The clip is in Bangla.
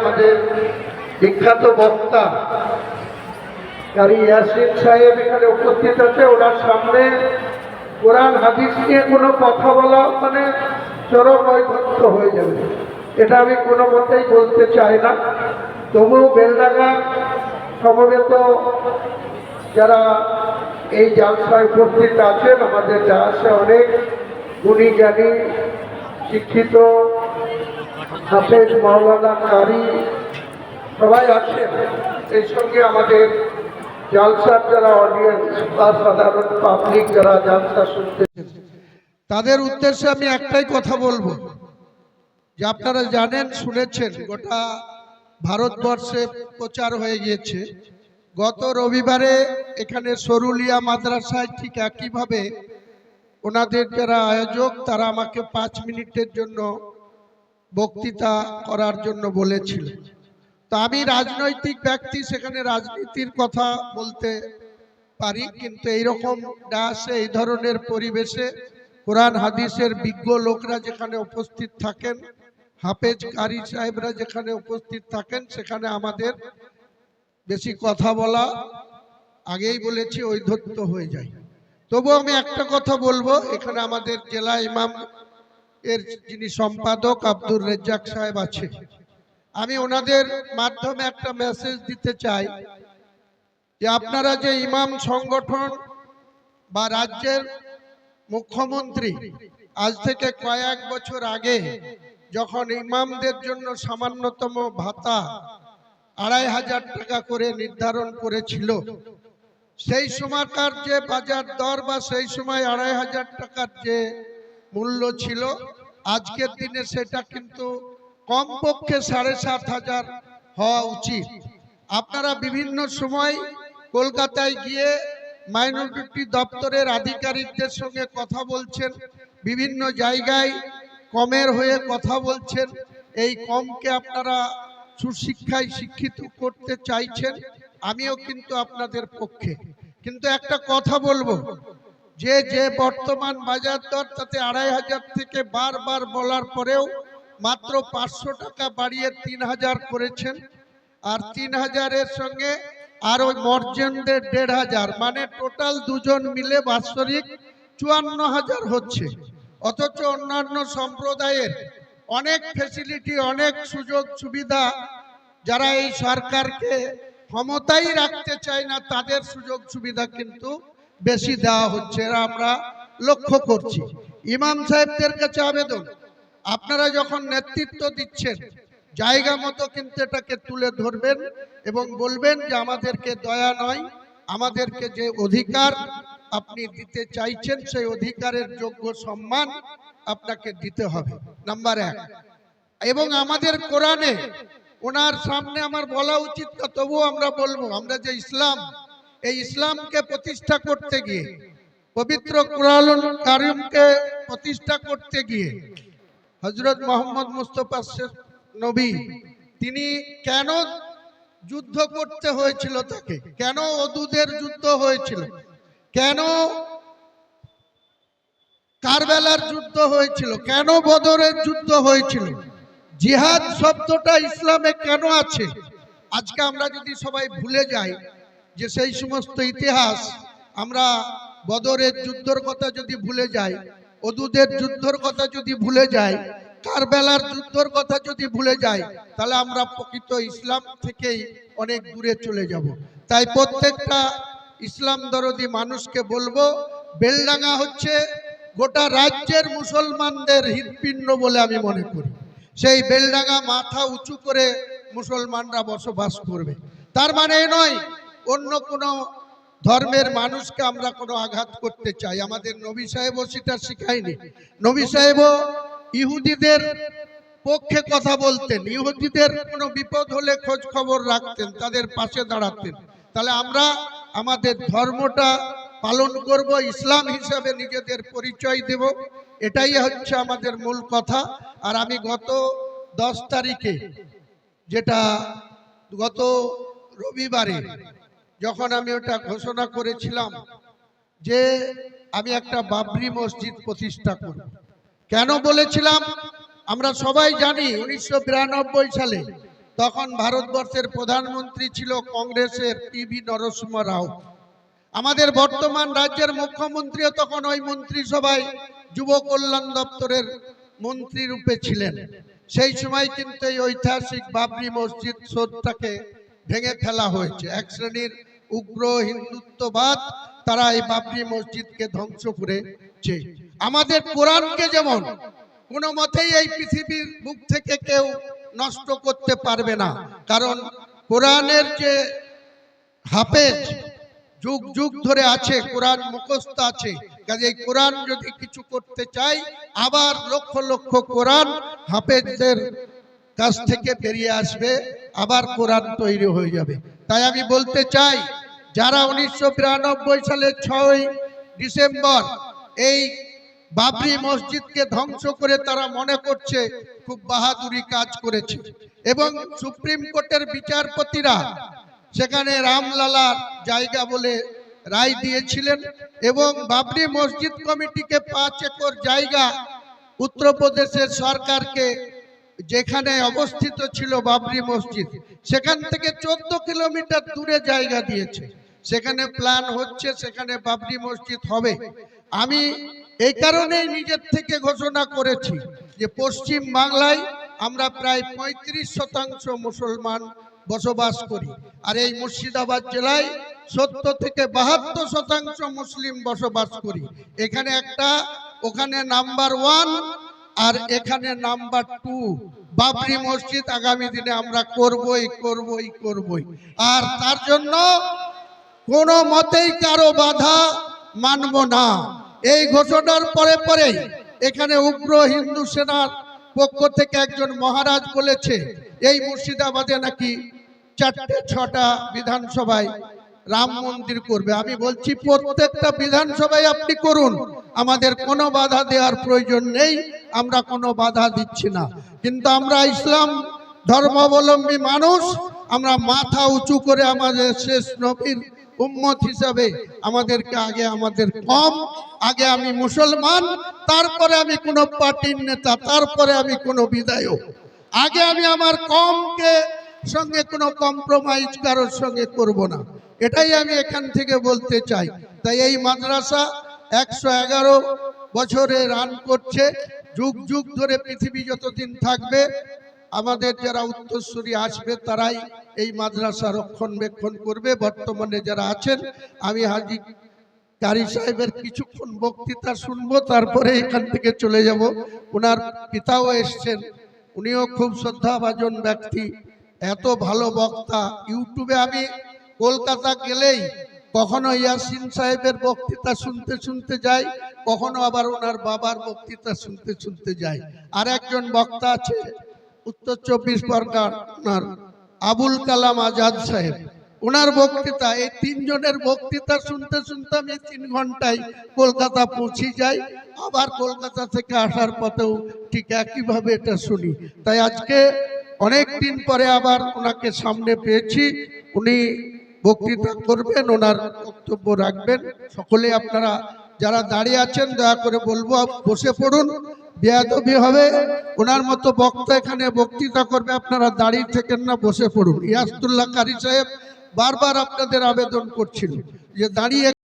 আমাদের বিখ্যাত বক্তা সাহেব এখানে উপস্থিত আছে, ওনার সামনে কোরআন, হাদিস নিয়ে কোনো কথা বলা মানে চরম বৈধত্ব হয়ে যাবে। এটা আমি কোনো মতেই বলতে চাই না। তবুও বেলডাঙ্গা সমবেত যারা এই জালসায় উপস্থিত আছেন, আমাদের আছে অনেক গুণী জ্ঞানী, শিক্ষিত হাফেজ মাওলানা কারি সবাই আছেন। এই সঙ্গে আমাদের জালসার যারা অডিয়েন্স বা সাধারণ পাবলিক যারা জালসা শুনতেছেন তাদের উদ্দেশ্যে আমি একটাই কথা বলব। যে আপনারা জানেন, শুনেছেন, গোটা ভারতবর্ষে প্রচার হয়ে গিয়েছে। গত রবিবারে এখানে সরুলিয়া মাদ্রাসায় ঠিক একইভাবে ওনাদের যারা আয়োজক, তারা আমাকে পাঁচ মিনিটের জন্য বক্তৃতা করার জন্য বলেছিল। তো আমি রাজনৈতিক ব্যক্তি, সেখানে রাজনীতির কথা বলতে পারি, কিন্তু এইরকম ডাসে এই ধরনের পরিবেশে কোরআন, হাদিসের বিজ্ঞ লোকরা যেখানে উপস্থিত থাকেন, হাফেজ কারি সাহেবরা যেখানে উপস্থিত থাকেন, সেখানে আমাদের বেশি কথা বলা আগেই বলেছি ঐধত্য হয়ে যায়। তবু আমি একটা কথা বলব, এখানে আমাদের জেলা ইমাম এর যিনি সম্পাদক আব্দুর রেজ্জাক সাহেব আছে। আমি ওনাদের মাধ্যমে একটা মেসেজ দিতে চাই যে আপনারা যে ইমাম সংগঠন বা রাজ্যের মুখ্যমন্ত্রী, আজ থেকে কয়েক বছর আগে যখন ইমামদের জন্য সামান্যতম ভাতা আড়াই হাজার টাকা করে নির্ধারণ করেছিল, সেই সময়কার যে বাজার দর বা সেই সময় আড়াই হাজার টাকার যে মূল্য ছিল। আজকের দিনে সেটা কিন্তু কমপক্ষে সাড়ে সাত হাজার হওয়া উচিত। আপনারা বিভিন্ন সময় কলকাতায় গিয়ে মাইনরিটি দপ্তরের আধিকারিকদের সঙ্গে কথা বলছেন, বিভিন্ন জায়গায় কমের হয়ে কথা বলছেন। এই কমকে আপনারা সুশিক্ষায় শিক্ষিত করতে চাইছেন, আমিও কিন্তু আপনাদের পক্ষে। কিন্তু একটা কথা বলব যে যে বর্তমান বাজার দর, তাতে আড়াই হাজার থেকে বারবার বলার পরেও মাত্র পাঁচশো টাকা বাড়িয়ে তিন হাজার করেছেন। আর তিন হাজারের সঙ্গে আরও মর্জেনদের দেড় হাজার মানে টোটাল দুজন মিলে বাৎসরিক চুয়ান্ন হাজার হচ্ছে। অথচ অন্যান্য সম্প্রদায়ের অনেক ফেসিলিটি অনেক সুযোগ সুবিধা যারা এই সরকারকে ক্ষমতাই রাখতে চায় না, তাদের সুযোগ সুবিধা কিন্তু বেশি দেওয়া হচ্ছে আমরা লক্ষ্য করছি। ইমাম সাহেবদের কাছে আবেদন, আপনারা যখন নেতৃত্ব দিচ্ছেন, জায়গা মতো কিন্তু এটাকে তুলে ধরবেন এবং বলবেন যে আমাদেরকে দয়া নয়, আমাদেরকে যে অধিকার আপনি দিতে চাইছেন, সেই অধিকারের যোগ্য সম্মান আপনাকে দিতে হবে। নাম্বার এক। এবং আমাদের কোরআনে ওনার সামনে আমার বলা উচিত না তবুও আমরা বলব, আমরা যে ইসলাম এই ইসলামকে প্রতিষ্ঠা করতে গিয়ে, পবিত্র কোরআন কারিমকে প্রতিষ্ঠা করতে গিয়ে হজরত মোহাম্মদ মুস্তফা শেখ নবী, তিনি কেন যুদ্ধ করতে হয়েছিল তাকে? কেন অদুদের যুদ্ধ হয়েছিল? কেন কারবেলার যুদ্ধ হয়েছিল? কেন বদরের যুদ্ধ হয়েছিল? জিহাদ শব্দটা ইসলামে কেন আছে? আজকে আমরা যদি সবাই ভুলে যাই যে সেই সমস্ত ইতিহাস আমরা বদরের যুদ্ধর কথা যদি ভুলে যাই, অদুদের যুদ্ধর কথা যদি ভুলে যাই, কারবেলার যুদ্ধর কথা যদি ভুলে যাই, তাহলে আমরা প্রকৃত ইসলাম থেকেই অনেক দূরে চলে যাব। তাই প্রত্যেকটা ইসলাম দরদি মানুষকে বলব, বেলডাঙ্গা হচ্ছে গোটা রাজ্যের মুসলমানদের হৃৎপিণ্ড বলে আমি মনে করি। সেই বেলডাঙ্গা মাথা উঁচু করে মুসলমানরা বসবাস করবে। তার মানে নয় অন্য কোনো ধর্মের মানুষকে আমরা কোনো আঘাত করতে চাই। আমাদের নবী সাহেবও সেটা শিখায়নি। নবী সাহেবও ইহুদিদের পক্ষে কথা বলতেন। ইহুদিদের কোনো বিপদ হলে খোঁজ খবর রাখতেন, তাদের পাশে দাঁড়াতেন। তাহলে আমরা আমাদের ধর্মটা পালন করব, ইসলাম হিসাবে নিজেদের পরিচয় দেব। এটাই হচ্ছে আমাদের মূল কথা। আর আমি গত দশ তারিখে যেটা গত রবিবারে যখন আমি ওটা ঘোষণা করেছিলাম যে আমি একটা বাবরি মসজিদ প্রতিষ্ঠা করব। কেন বলেছিলাম? আমরা সবাই জানি উনিশশো বিরানব্বই সালে তখন ভারতবর্ষের প্রধানমন্ত্রী ছিল কংগ্রেসের টিভি নরসিংহ রাও। আমাদের বর্তমান রাজ্যের মুখ্যমন্ত্রীও তখন ওই মন্ত্রিসভায় যুব কল্যাণ দপ্তরের মন্ত্রী রূপে ছিলেন। সেই সময় কিন্তু এই ঐতিহাসিক বাবরি মসজিদ শোধটাকে ভেঙে ফেলা হয়েছে। এক শ্রেণির উগ্র হিন্দুত্ববাদ তারা এই বাবরি মসজিদকে ধ্বংস করেছে। আমাদের কোরআনকে যেমন কোনো মতেই এই পৃথিবীর মুখ থেকে কেউ নষ্ট করতে পারবে না। কারণ কোরআনের যে হাফেজ যুগ যুগ ধরে আছে, কোরআন মুখস্থ আছে। কাজে এই কোরআন যদি কিছু করতে চাই, আবার লক্ষ লক্ষ কোরআন হাফেজদের কাছ থেকে বেরিয়ে আসবে। আবার কোরআন তৈরি হয়ে যাবে। তাই আমি বলতে চাই, যারা উনিশশো বিরানব্বই সালের ছয় ডিসেম্বর এই বাবরি মসজিদকে ধ্বংস করে তারা মনে করছে খুব বাহাদুরি কাজ করেছে এবং সুপ্রিম কোর্টের বিচারপতিরা সেখানে রামলালার জায়গা বলে রায় দিয়েছিলেন এবং বাবরি মসজিদ কমিটিকে পাঁচ একর জায়গা উত্তরপ্রদেশের সরকারকে যেখানে অবস্থিত ছিল বাবরি মসজিদ, সেখান থেকে চোদ্দ কিলোমিটার দূরে জায়গা দিয়েছে। সেখানে প্ল্যান হচ্ছে সেখানে বাবরি মসজিদ হবে। আমি এই কারণেই নিজের থেকে ঘোষণা করেছি যে পশ্চিম বাংলায় আমরা প্রায় পঁয়ত্রিশ শতাংশ মুসলমান বসবাস করি। আর এই মুর্শিদাবাদ জেলায় সত্তর থেকে বাহাত্তর শতাংশ মুসলিম বসবাস করি। এখানে একটা, ওখানে নাম্বার ওয়ান আর এখানে নাম্বার টু, বাবরি মসজিদ আগামী দিনে আমরা করবই করবই করবই। আর তার জন্য কোনো মতেই কারও বাধা মানব না। এই ঘোষণার পরে পরে এখানে উগ্র হিন্দু সেনার পক্ষ থেকে একজন মহারাজ বলেছে, এই মুর্শিদাবাদে নাকি চারটে, ছটা বিধানসভায় রাম মন্দির করবে। আমি বলছি, প্রত্যেকটা বিধানসভায় আপনি করুন। আমাদের কোনো বাধা দেওয়ার প্রয়োজন নেই, আমরা কোনো বাধা দিচ্ছি না। কিন্তু আমরা ইসলাম ধর্মাবলম্বী মানুষ, আমরা মাথা উঁচু করে আমাদের শেষ নবীর উম্মত হিসাবে আমাদেরকে আগে আমাদের কম, আগে আমি মুসলমান, তারপরে আমি কোনো পার্টির নেতা, তারপরে আমি কোনো বিধায়ক। আগে আমি আমার কমকে সঙ্গে কোনো কম্প্রোমাইজ কারোর সঙ্গে করব না। এটাই আমি এখান থেকে বলতে চাই। তাই এই মাদ্রাসা একশো এগারো বছরে রান করছে। যুগ যুগ ধরে পৃথিবী যতদিন থাকবে, আমাদের যারা উত্তরসূরি আসবে তারাই এই মাদ্রাসা রক্ষণবেক্ষণ করবে। বর্তমানে যারা আছেন, আমি হাজি কারি সাহেবের কিছুক্ষণ বক্তৃতা শুনব, তারপরে এখান থেকে চলে যাব। ওনার পিতাও এসছেন, উনিও খুব শ্রদ্ধাভাজন ব্যক্তি। এত ভালো বক্তা, ইউটিউবে আমি কলকাতা গেলেই কখনো ইয়াসিন সাহেবের বক্তৃতা শুনতে শুনতে যাই, কখনো আবার ওনার বাবার বক্তৃতা শুনতে শুনতে যাই। আর একজন বক্তা আছে, উত্তর চব্বিশ পরগনার আবুল কালাম আজাদ সাহেব। ওনার বক্তৃতা, এই তিনজনের বক্তৃতা শুনতে শুনতে আমি তিন ঘন্টায় কলকাতা পৌঁছে যাই। আবার কলকাতা থেকে আসার পথেও ঠিক একইভাবে এটা শুনি। তাই আজকে অনেক দিন পরে আবার ওনাকে সামনে পেয়েছি। উনি বক্তৃতা করবেন, ওনার বক্তব্য রাখবেন। সকলে আপনারা যারা দাঁড়িয়ে আছেন, দয়া করে বলব, বসে পড়ুন, বেয়াদবি হবে। ওনার মতো বক্তা এখানে বক্তৃতা করবে, আপনারা দাঁড়িয়ে থেকেন না, বসে পড়ুন। ইয়াসতুল্লাহ কারি সাহেব বারবার আপনাদের আবেদন করছিল যে দাঁড়িয়ে